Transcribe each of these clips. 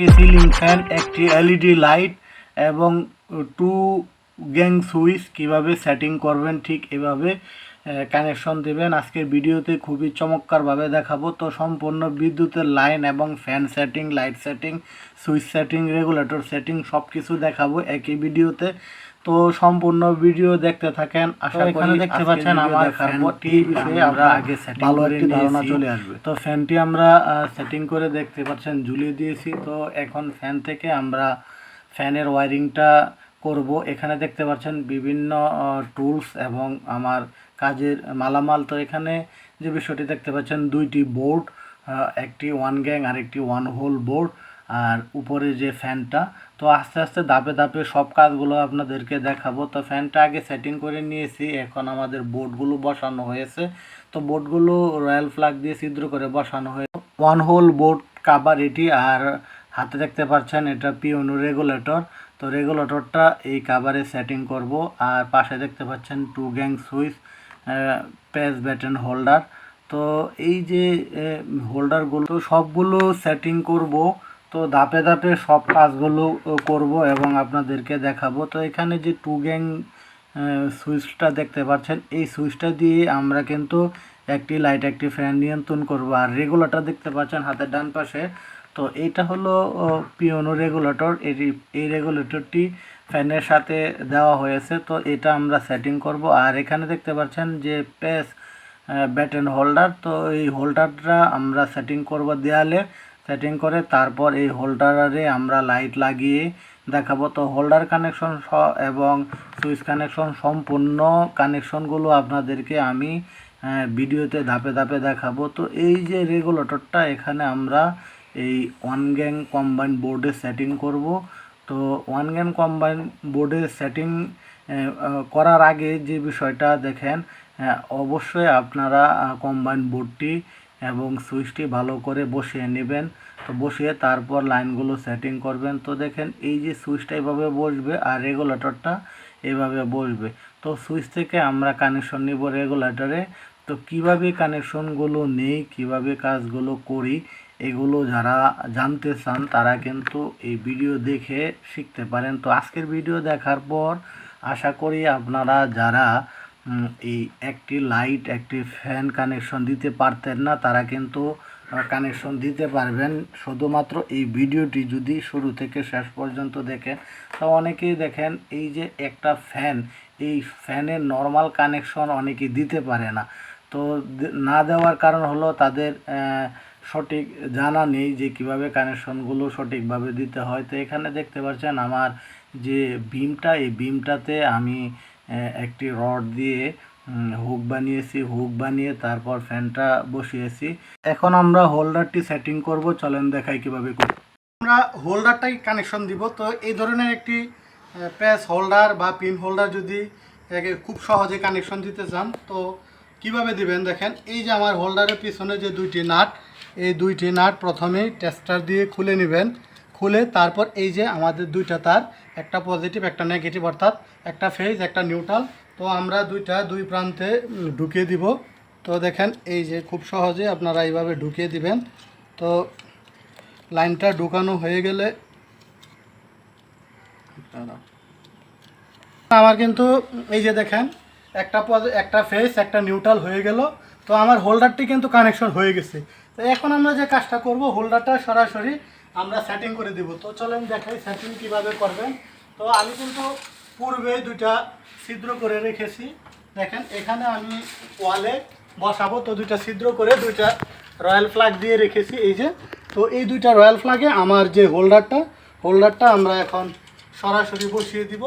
একটি ceiling fan, একটি LED light এবং টু গ্যাং সুইচ কীভাবে সেটিং করবেন ঠিক এভাবে কানেকশন দেবেন। আজকের ভিডিওতে খুবই চমৎকারভাবে দেখাবো। তো সম্পূর্ণ বিদ্যুতের লাইন এবং fan setting, light setting, switch setting, regulator setting সব কিছু দেখাবো একই ভিডিওতে। তো সম্পূর্ণ ভিডিও দেখতে থাকেন। আশা করি এখানে দেখতে পাচ্ছেন আমার ফ্যানটি বিষয়ে আমরা আগে setting ভালো একটি ধারণা চলে আসবে। তো ফ্যানটি আমরা সেটিং করে দেখতে পাচ্ছেন ঝুলিয়ে দিয়েছি। তো এখন ফ্যান থেকে আমরা ফ্যানের ওয়ারিংটা করব। এখানে দেখতে পাচ্ছেন বিভিন্ন টুলস এবং আমার কাজের মালামাল। তো এখানে যে বিষয়টি দেখতে পাচ্ছেন দুইটি বোর্ড একটি ওয়ান গ্যাং আর একটি ওয়ান হোল বোর্ড আর উপরে যে ফ্যানটা, তো আস্তে আস্তে ধাপে ধাপে সব কাজগুলো আপনাদেরকে দেখাবো। তো ফ্যানটা আগে সেটিং করে নিয়েছি, এখন আমাদের বোর্ডগুলো বসানো হয়েছে। তো বোর্ডগুলো রয়্যাল ফ্ল্যাগ দিয়ে ছিদ্র করে বসানো হয়েছে ওয়ান হোল বোর্ড কাবার এটি, আর হাতে দেখতে পাচ্ছেন এটা পিওনো রেগুলেটর তো রেগুলেটরটা এই কাভারে সেটিং করব, আর পাশে দেখতে পাচ্ছেন টু গ্যাং সুইচ পেজ ব্যাটন হোল্ডার তো এই যে হোল্ডারগুলো সবগুলো সেটিং করব। তো ধাপে ধাপে সব কাজগুলো করব এবং আপনাদেরকে দেখাবো। তো এখানে যে টু গ্যাং সুইচটা দেখতে পাচ্ছেন, এই সুইচটা দিয়ে আমরা কিন্তু একটি লাইট একটি ফ্যান নিয়ন্ত্রণ করব। আর রেগুলেটর দেখতে পাচ্ছেন হাতের ডান পাশে। তো এইটা হলো পিওনো রেগুলেটর। এটি এই রেগুলেটরটি ফ্যানের সাথে দেওয়া হয়েছে, তো এটা আমরা সেটিং করব। আর এখানে দেখতে পাচ্ছেন যে পেস ব্যাটেন হোল্ডার। তো এই হোল্ডারটা আমরা সেটিং করব দেয়ালে। সেটিং করে, তারপর এই হোল্ডারে আমরা লাইট লাগিয়ে দেখাবো। তো হোল্ডার কানেকশন এবং সুইচ কানেকশন সম্পূর্ণ কানেকশনগুলো আপনাদেরকে আমি ভিডিওতে ধাপে ধাপে দেখাবো। তো এই যে রেগুলেটরটা এখানে আমরা এই ওয়ান গ্যাং কম্বাইন বোর্ডে সেটিং করব। তো ওয়ান গ্যাং কম্বাইন বোর্ডে সেটিং করার আগে যে বিষয়টা দেখেন অবশ্যই আপনারা কম্বাইন বোর্ডটি এবং সুইচটি ভালো করে বসিয়ে নেবেন। তো বসিয়ে তারপর লাইনগুলো সেটিং করবেন। তো দেখেন এই যে সুইচটা এভাবে বসবে আর রেগুলেটরটা এভাবে বসবে। তো সুইচ থেকে আমরা কানেকশন নিব রেগুলেটরে তো কীভাবে কানেকশনগুলো নেই, কীভাবে কাজগুলো করি, এগুলো যারা জানতে চান তারা কিন্তু এই ভিডিও দেখে শিখতে পারেন। তো আজকের ভিডিও দেখার পর আশা করি আপনারা যারা এই একটি লাইট একটি ফ্যান কানেকশন দিতে পারতেন না, তারা কিন্তু কানেকশন দিতে পারবেন। শুধুমাত্র এই ভিডিওটি যদি শুরু থেকে শেষ পর্যন্ত দেখেন, তো অনেকেই দেখেন এই যে একটা ফ্যান এই ফ্যানের নর্মাল কানেকশন অনেকেই দিতে পারে না। তো না দেওয়ার কারণ হলো তাদের সঠিক জানা নেই যে কীভাবে কানেকশনগুলো সঠিকভাবে দিতে হয়। তো এখানে দেখতে পাচ্ছেন আমার যে বিমটা এই বিমটাতে আমি একটি রড দিয়ে হুক বানিয়েছি, হুক বানিয়ে তারপর ফ্যানটা বসিয়েছি। এখন আমরা হোল্ডারটি সেটিং করব, চলেন দেখাই কীভাবে করি। আমরা হোল্ডারটাই কানেকশন দিব, তো এই ধরনের একটি প্যাস হোল্ডার বা পিন হোল্ডার যদি খুব সহজে কানেকশন দিতে চান, তো কীভাবে দিবেন দেখেন, এই যে আমার হোল্ডারের পিছনে যে দুইটি নাট, এই দুইটি নাট প্রথমেই টেস্টার দিয়ে খুলে নেবেন। খুলে তারপর এই যে আমাদের দুইটা তার, একটা পজিটিভ, একটা নেগেটিভ, অর্থাৎ একটা ফেজ একটা নিউট্রাল তো আমরা দুইটা, দুই প্রান্তে ঢুকিয়ে দিব। তো দেখেন, এই যে খুব সহজে আপনারা এইভাবে ঢুকিয়ে দিবেন। তো লাইনটা ঢুকানো হয়ে গেলে আমার কিন্তু, এই যে দেখেন, একটা একটা ফেস একটা নিউট্রাল হয়ে গেল। তো আমার হোল্ডারটি কিন্তু কানেকশন হয়ে গেছে। তো এখন আমরা যে কাজটা করব হোল্ডারটা সরাসরি আমরা সেটিং করে দিব। তো চলেন দেখাই সেটিং কীভাবে করবেন। তো আমি কিন্তু পূর্বে দুইটা ছিদ্র করে রেখেছি। দেখেন, এখানে আমি ওয়ালে বসাবো, তো দুইটা ছিদ্র করে দুইটা রয়্যাল ফ্ল্যাগ দিয়ে রেখেছি এই যে। তো এই দুইটা রয়্যাল ফ্ল্যাগে আমার যে হোল্ডারটা হোল্ডারটা আমরা এখন সরাসরি বসিয়ে দিব।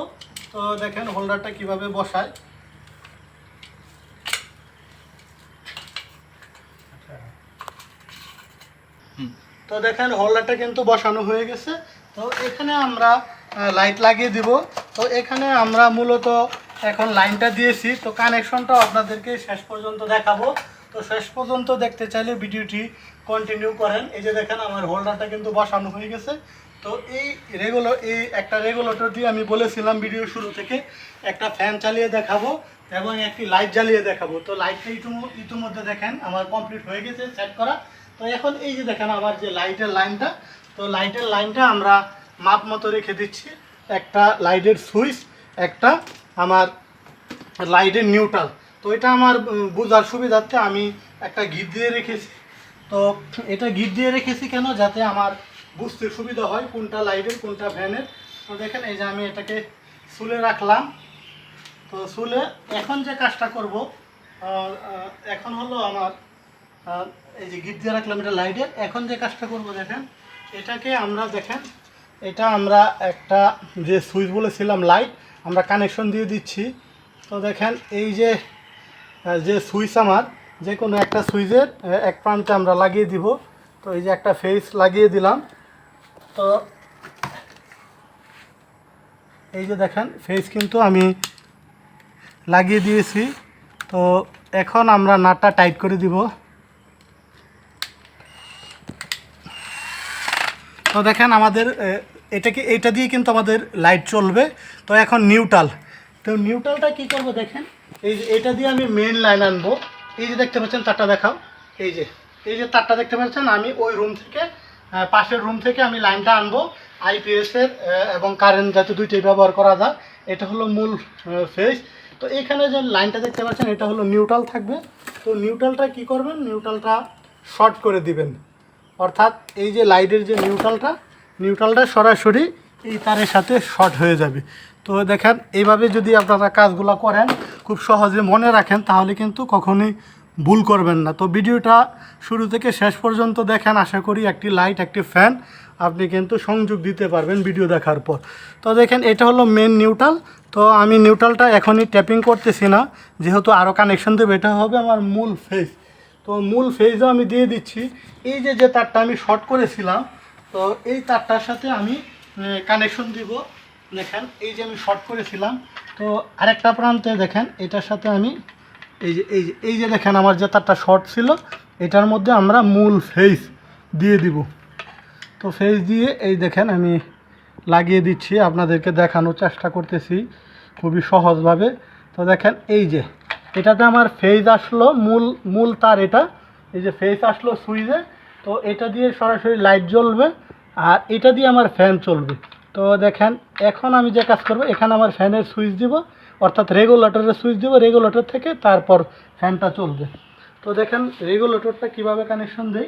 তো দেখেন, হোল্ডারটা কীভাবে বসায়। তো দেখেন, হোল্ডারটা কিন্তু বসানো হয়ে গেছে। তো এখানে আমরা লাইট লাগিয়ে দিব। তো এখানে আমরা মূলত এখন লাইনটা দিয়েছি। তো কানেকশনটা আপনাদেরকে শেষ পর্যন্ত দেখাবো। তো শেষ পর্যন্ত দেখতে চাইলে ভিডিওটি কন্টিনিউ করেন। এই যে দেখেন, আমার হোল্ডারটা কিন্তু বসানো হয়ে গেছে। তো এই রেগুলার এই একটা রেগুলেটর দিয়ে আমি বলেছিলাম ভিডিও শুরু থেকে, একটা ফ্যান চালিয়ে দেখাবো এবং একটি লাইট জ্বালিয়ে দেখাবো। তো লাইটটা ইতিম- ইতিমধ্যে দেখেন, আমার কমপ্লিট হয়ে গেছে সেট করা। তো এখন এই যে দেখেন, আমার যে লাইটের লাইনটা তো লাইটের লাইনটা আমরা মাপ মতো রেখে দিচ্ছি। একটা লাইটের সুইচ, একটা আমার লাইটের নিউট্রাল। তো এটা আমার বোঝার সুবিধার্থে আমি একটা গিট দিয়ে রেখেছি। তো এটা গিট দিয়ে রেখেছি কেন? যাতে আমার বুঝতে সুবিধা হয় কোনটা লাইটের কোনটা ফ্যানের। তো দেখেন, এই যে আমি এটাকে সুলে রাখলাম। তো সুলে এখন যে কাজটা করব এখন হলো আমার এই যে গিট দিয়ে রাখলাম এটা লাইটের এখন যে কাজটা করব দেখেন, এটাকে আমরা দেখেন এটা আমরা একটা যে সুইচ বলেছিলাম লাইট, আমরা কানেকশন দিয়ে দিচ্ছি। তো দেখেন, এই যে যে সুইচ আমার, যে কোনো একটা সুইচের এক প্রান্তে আমরা লাগিয়ে দিব। তো এই যে একটা ফেস লাগিয়ে দিলাম। তো এই যে দেখেন, ফেস কিন্তু আমি লাগিয়ে দিয়েছি। তো এখন আমরা নাটটা টাইট করে দিব। তো দেখেন আমাদের এটাকে, এটা দিয়ে কিন্তু আমাদের লাইট চলবে। তো এখন নিউট্রাল তো নিউট্রালটা কি করব দেখেন? এই যে এটা দিয়ে আমি মেন লাইন আনব। এই যে দেখতে পাচ্ছেন, তারটা দেখাও। এই যে এই যে তারটা দেখতে পাচ্ছেন, আমি ওই রুম থেকে পাশের রুম থেকে আমি লাইনটা আনব। আইপিএসের এবং কারেন্ট যাতে দুইটাই ব্যবহার করা যায়। এটা হলো মূল ফেস তো এখানে যে লাইনটা দেখতে পাচ্ছেন, এটা হলো নিউট্রাল থাকবে। তো নিউট্রালটা কি করবেন? নিউট্রালটা শর্ট করে দিবেন। অর্থাৎ এই যে লাইটের যে নিউট্রালটা নিউট্রালটা সরাসরি এই তারের সাথে শর্ট হয়ে যাবে। তো দেখেন, এইভাবে যদি আপনারা কাজগুলো করেন, খুব সহজে মনে রাখেন, তাহলে কিন্তু কখনোই ভুল করবেন না। তো ভিডিওটা শুরু থেকে শেষ পর্যন্ত দেখেন, আশা করি একটি লাইট, একটি ফ্যান আপনি কিন্তু সংযোগ দিতে পারবেন ভিডিও দেখার পর। তো দেখেন, এটা হলো মেন নিউট্রাল তো আমি নিউট্রালটা এখনই ট্যাপিং করতেছি না, যেহেতু আরও কানেকশন দেবে, এটা হবে আমার মূল ফেস তো মূল ফেজও আমি দিয়ে দিচ্ছি। এই যে যে তারটা আমি শর্ট করেছিলাম, তো এই তারটার সাথে আমি কানেকশন দিব। দেখেন, এই যে আমি শর্ট করেছিলাম, তো আরেকটা প্রান্তে দেখেন, এটার সাথে আমি, এই যে এই যে এই যে দেখেন, আমার যে তারটা শর্ট ছিল, এটার মধ্যে আমরা মূল ফেজ দিয়ে দিব। তো ফেজ দিয়ে এই দেখেন, আমি লাগিয়ে দিচ্ছি। আপনাদেরকে দেখানোর চেষ্টা করতেছি খুবই সহজভাবে। তো দেখেন, এই যে এটাতে আমার ফেজ আসলো, মূল মূল তার এটা, এই যে ফেজ আসলো সুইচে, তো এটা দিয়ে সরাসরি লাইট জ্বলবে, আর এটা দিয়ে আমার ফ্যান চলবে। তো দেখেন, এখন আমি যে কাজ করব, এখানে আমার ফ্যানের সুইচ দিব, অর্থাৎ রেগুলেটরের সুইচ দিব রেগুলেটর থেকে তারপর ফ্যানটা চলবে। তো দেখেন রেগুলেটরটা কীভাবে কানেকশন দেই?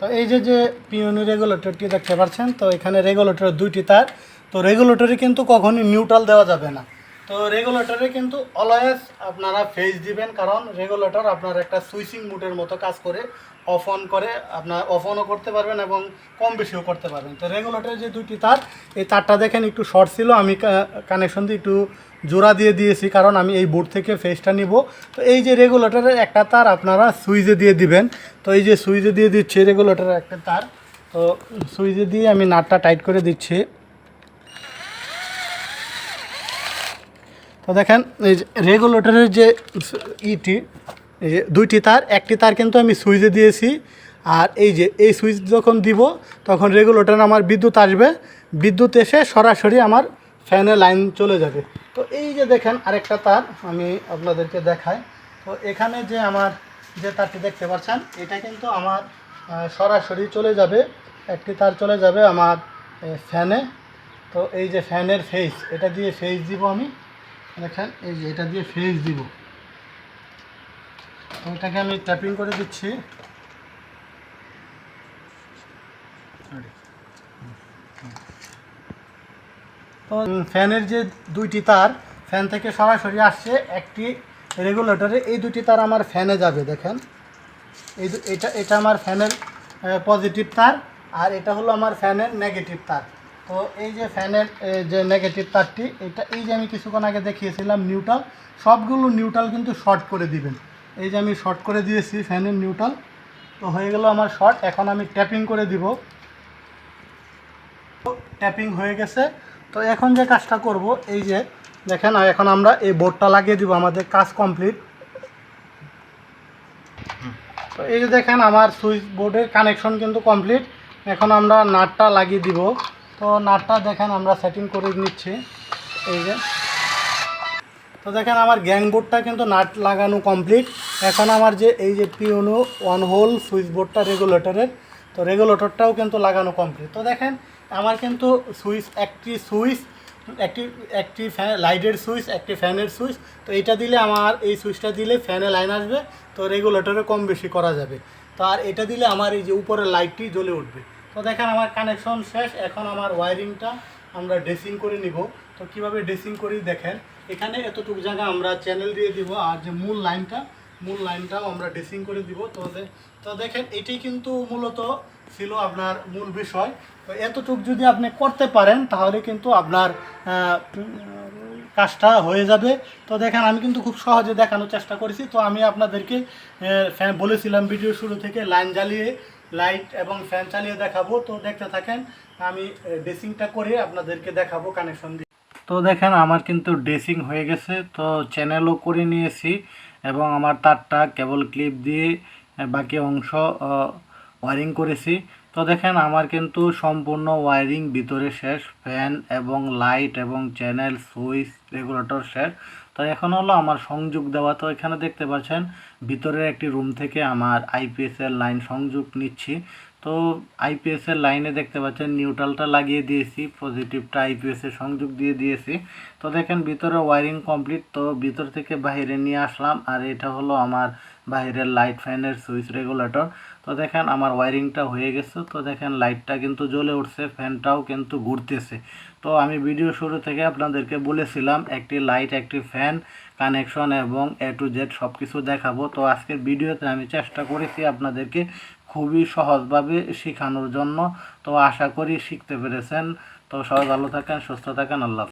তো এই যে যে পিওনি রেগুলেটরটি দেখতে পাচ্ছেন, তো এখানে রেগুলেটরের দুইটি তার, তো রেগুলেটরে কিন্তু কখনই নিউট্রাল দেওয়া যাবে না। তো রেগুলেটরে কিন্তু অলওয়েজ আপনারা ফেজ দিবেন, কারণ রেগুলেটর আপনার একটা সুইচিং মুডের মতো কাজ করে অফ অন করে, আপনার অফ অনও করতে পারবেন এবং কম বেশিও করতে পারবেন। তো রেগুলেটরের যে দুইটি তার, এই তারটা দেখেন একটু শর্ট ছিল, আমি কানেকশন দিয়ে একটু জোড়া দিয়ে দিয়েছি, কারণ আমি এই বোর্ড থেকে ফেসটা নিব। তো এই যে রেগুলেটরের একটা তার আপনারা সুইচে দিয়ে দিবেন। তো এই যে সুইচে দিয়ে দিচ্ছি রেগুলেটরের একটা তার, তো সুইচে দিয়ে আমি নাটটা টাইট করে দিচ্ছি। তো দেখেন, এই যে রেগুলেটরের যে ইটি, এই যে দুইটি তার, একটি তার কিন্তু আমি সুইচে দিয়েছি, আর এই যে এই সুইচ যখন দিব, তখন রেগুলেটর আমার বিদ্যুৎ আসবে, বিদ্যুৎ এসে সরাসরি আমার ফ্যানে লাইন চলে যাবে। তো এই যে দেখেন, আরেকটা তার আমি আপনাদেরকে দেখাই। তো এখানে যে আমার যে তারটি দেখতে পাচ্ছেন, এটা কিন্তু আমার সরাসরি চলে যাবে, একটি তার চলে যাবে আমার ফ্যানে তো এই যে ফ্যানের ফেস এটা দিয়ে ফেস দিব আমি। দেখেন, এই যে এটা দিয়ে ফেস দিব। এটাকে আমি ট্যাপিং করে দিচ্ছি। তো ফ্যানের যে দুইটি তার, ফ্যান থেকে সরাসরি আসছে একটি রেগুলেটরে এই দুটি তার আমার ফ্যানে যাবে, দেখেন। এই এটা এটা আমার ফ্যানের পজিটিভ তার, আর এটা হলো আমার ফ্যানের নেগেটিভ তার। তো এই যে ফ্যানের যে নেগেটিভ তারটি, এটা এই যে আমি কিছুক্ষণ আগে দেখিয়েছিলাম নিউট্রাল সবগুলো নিউট্রাল কিন্তু শর্ট করে দিবেন। এই যে আমি শর্ট করে দিয়েছি ফ্যানের নিউট্রাল তো হয়ে গেল আমার শর্ট এখন আমি ট্যাপিং করে দিব। ট্যাপিং হয়ে গেছে। তো এখন যে কাজটা করব, এই যে দেখেন, এখন আমরা এই বোর্ডটা লাগিয়ে দিব, আমাদের কাজ কমপ্লিট তো এই যে দেখেন, আমার সুইচ বোর্ডের কানেকশন কিন্তু কমপ্লিট এখন আমরা নাটটা লাগিয়ে দিব। তো নাটটা দেখেন, আমরা সেটিং করে নিচ্ছি। এই যে। তো দেখেন, আমার গ্যাং বোর্ডটা কিন্তু নাট লাগানো কমপ্লিট এখন আমার যে, এই যে পিওনো ওয়ান হোল সুইচ বোর্ডটা রেগুলেটরের তো রেগুলেটরটাও কিন্তু লাগানো কমপ্লিট তো দেখেন, আমার কিন্তু সুইচ একটি সুইচ একটি একটি ফ্যান লাইটের সুইচ একটি ফ্যানের সুইচ তো এটা দিলে আমার, এই সুইচটা দিলে ফ্যানে লাইন আসবে, তো রেগুলেটরে কম বেশি করা যাবে। তো আর এটা দিলে আমার এই যে উপরের লাইটটি জ্বলে উঠবে। তো দেখেন আমার কানেকশন শেষ, এখন আমার ওয়ারিংটা আমরা ড্রেসিং করে নিব। তো কীভাবে ড্রেসিং করি দেখেন, এখানে এতটুকু জায়গা আমরা চ্যানেল দিয়ে দিব, আর যে মূল লাইনটা মূল লাইনটাও আমরা ড্রেসিং করে দিব। তো তো দেখেন এটি কিন্তু মূলত ছিল আপনার মূল বিষয়। তো এতটুকু যদি আপনি করতে পারেন, তাহলে কিন্তু আপনার কাজটা হয়ে যাবে। তো দেখেন, আমি কিন্তু খুব সহজে দেখানোর চেষ্টা করেছি। তো আমি আপনাদেরকে বলেছিলাম ভিডিও শুরু থেকে, লাইন জ্বালিয়ে লাইট এবং ফ্যান চালিয়ে দেখাবো। তো দেখতে থাকেন, আমি ড্রেসিংটা করে আপনাদেরকে দেখাবো কানেকশন দিয়ে। তো দেখেন, আমার কিন্তু ড্রেসিং হয়ে গেছে। তো চ্যানেলও করে নিয়েছি এবং আমার তারটা কেবল ক্লিপ দিয়ে বাকি অংশ ওয়ারিং করেছি। তো দেখেন, আমার কিন্তু সম্পূর্ণ ওয়ারিং ভিতরে শেষ, ফ্যান এবং লাইট এবং চ্যানেল, সুইচ রেগুলেটর শেষ। তো এখন হলো আমার সংযোগ দেওয়া। তো এখানে দেখতে পাচ্ছেন, ভিতরের একটি রুম থেকে আমার আইপিএস এর লাইন সংযোগ নিচ্ছি। তো আইপিএস এর লাইনে দেখতে পাচ্ছেন, নিউট্রালটা লাগিয়ে দিয়েছি, পজিটিভটা আইপিএস এর সংযোগ দিয়ে দিয়েছি। তো দেখেন, ভিতরে ওয়ারিং কমপ্লিট। তো ভিতর থেকে বাইরে নিয়ে আসলাম, আর এটা হলো আমার বাইরের লাইট ফ্যানের সুইচ রেগুলেটর তো দেখেন আমার ওয়ারিংটা হয়ে গেছে। তো দেখেন লাইটটা কিন্তু জ্বলে উঠছে ফ্যানটাও কিন্তু ঘুরতেছে। তো আমি ভিডিও শুরু থেকে আপনাদেরকে বলেছিলাম, একটি লাইট একটি ফ্যান কানেকশন এবং এ টু জেড সব কিছু দেখাবো। তো আজকের ভিডিওতে আমি চেষ্টা করেছি আপনাদেরকে খুবই সহজভাবে শেখানোর জন্য। তো আশা করি শিখতে পেরেছেন। তো সবাই ভালো থাকেন, সুস্থ থাকেন, আল্লাহ।